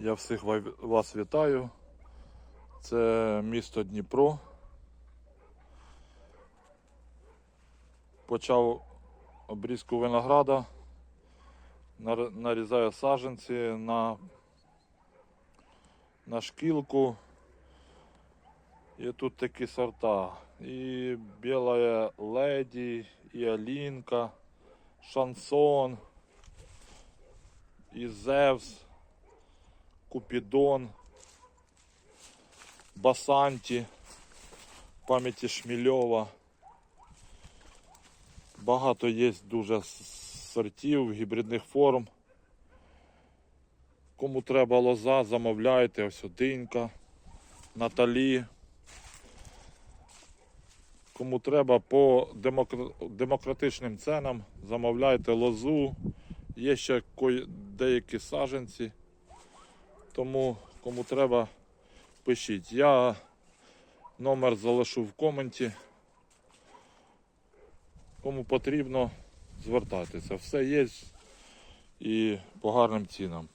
Я всіх вас вітаю. Це місто Дніпро. Почав обрізку винограда. Нарізаю саджанці на, на шкілку. І тут такі сорта. І біла леді, і Алінка, шансон, і Зевс, Купідон, Басанті, пам'яті Шмільова. Багато є дуже сортів, гібридних форм. Кому треба лоза, замовляйте, ось одинка, Наталі. Кому треба по демократичним ценам, замовляйте лозу. Є ще деякі саженці. Тому кому треба, пишіть. Я номер залишу в коменті. Кому потрібно, звертайтеся. Все є і по гарним цінам.